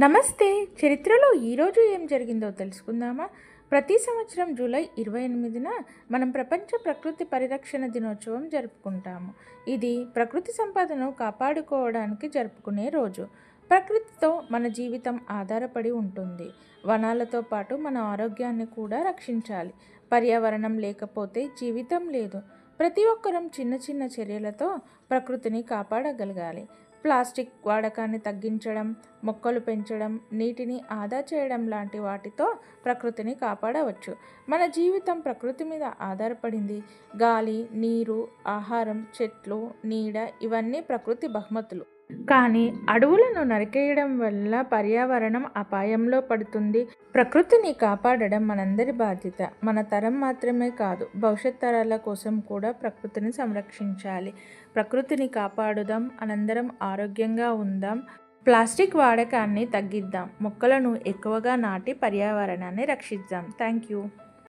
నమస్తే. చరిత్రలో ఈరోజు ఏం జరిగిందో తెలుసుకుందామా? ప్రతి సంవత్సరం జూలై ఇరవై ఎనిమిదిన మనం ప్రపంచ ప్రకృతి పరిరక్షణ దినోత్సవం జరుపుకుంటాము. ఇది ప్రకృతి సంపదను కాపాడుకోవడానికి జరుపుకునే రోజు. ప్రకృతితో మన జీవితం ఆధారపడి ఉంటుంది. వనాలతో పాటు మన ఆరోగ్యాన్ని కూడా రక్షించాలి. పర్యావరణం లేకపోతే జీవితం లేదు. ప్రతి ఒక్కరం చిన్న చిన్న చర్యలతో ప్రకృతిని కాపాడగలగాలి. ప్లాస్టిక్ వాడకాన్ని తగ్గించడం మొక్కలు పెంచడం నీటిని ఆదా చేయడం లాంటి వాటితో ప్రకృతిని కాపాడవచ్చు. మన జీవితం ప్రకృతి మీద ఆధారపడింది. గాలి నీరు ఆహారం చెట్లు నీడ ఇవన్నీ ప్రకృతి బహుమతులు. కానీ అడవులను నరికేయడం వల్ల పర్యావరణం అపాయంలో పడుతుంది. ప్రకృతిని కాపాడడం మనందరి బాధ్యత. మన తరం మాత్రమే కాదు భవిష్యత్ తరాల కోసం కూడా ప్రకృతిని సంరక్షించాలి. ప్రకృతిని కాపాడుదాం అనందరం ఆరోగ్యంగా ఉందాం. ప్లాస్టిక్ వాడకాన్ని తగ్గిద్దాం. మొక్కలను ఎక్కువగా నాటి పర్యావరణాన్ని రక్షిద్దాం. Thank you